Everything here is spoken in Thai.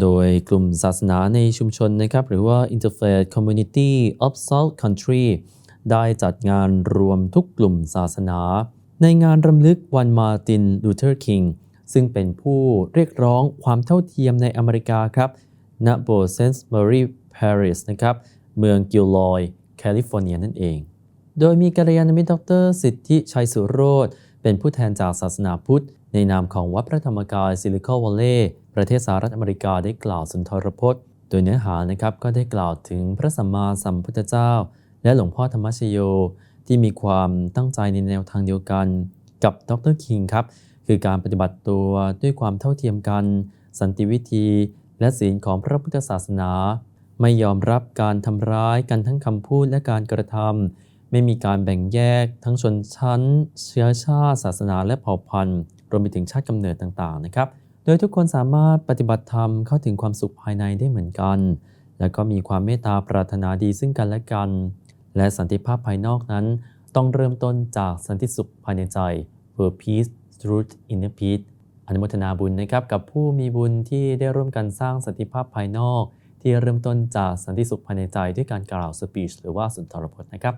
โดยกลุ่มศาสนาในชุมชนนะครับหรือว่า Interfaith Community of South Country ได้จัดงานรวมทุกกลุ่มศาสนา ในงานรำลึกวันมาร์ตินลูเทอร์คิงซึ่งเป็นผู้เรียกร้องความเท่าเทียมในอเมริกาครับณโบเซนต์มารีปาริสนะครับเมืองกิลลอย แคลิฟอร์เนียนั่นเอง โดยมีกัลยาณมิตรดร สิทธิชัยสุโรธ เป็นผู้แทนจากศาสนาพุทธ ในนามของวัดพระธรรมกายซิลิคอนวัลเลย์ประเทศสหรัฐอเมริกาได้กล่าวสุนทรพจน์ โดยเนื้อหานะครับก็ได้กล่าวถึงพระสัมมาสัมพุทธเจ้า และหลวงพ่อธรรมชโย ที่มีความตั้งใจในแนวทางเดียวกัน กับดรคิงครับคือการปฏิบัติตัวด้วยความเท่าเทียมกัน สันติวิธี และศีลของพระพุทธศาสนา ไม่ยอมรับการทำร้ายกันทั้งคำพูดและการกระทำ ไม่มีการแบ่งแยกทั้งชนชั้น เชื้อชาติ ศาสนาและเผ่าพันธุ์ รวมไปถึงชาติกำเนิดต่างๆนะครับ โดยทุกคนสามารถปฏิบัติธรรมเข้าถึงความสุขภายในได้เหมือนกัน และก็มีความเมตตาปรารถนาดีซึ่งกันและกัน และสันติภาพภายนอกนั้น ต้องเริ่มต้นจากสันติสุขภายในใจ World Peace Truth Inner Peace อนุโมทนาบุญนะครับกับผู้มีบุญที่ได้ร่วมกันสร้างสันติภาพภายนอก ที่เริ่มต้นจากสันติสุขภายในใจด้วยการกล่าวสปีชหรือว่าสุนทรพจน์นะครับ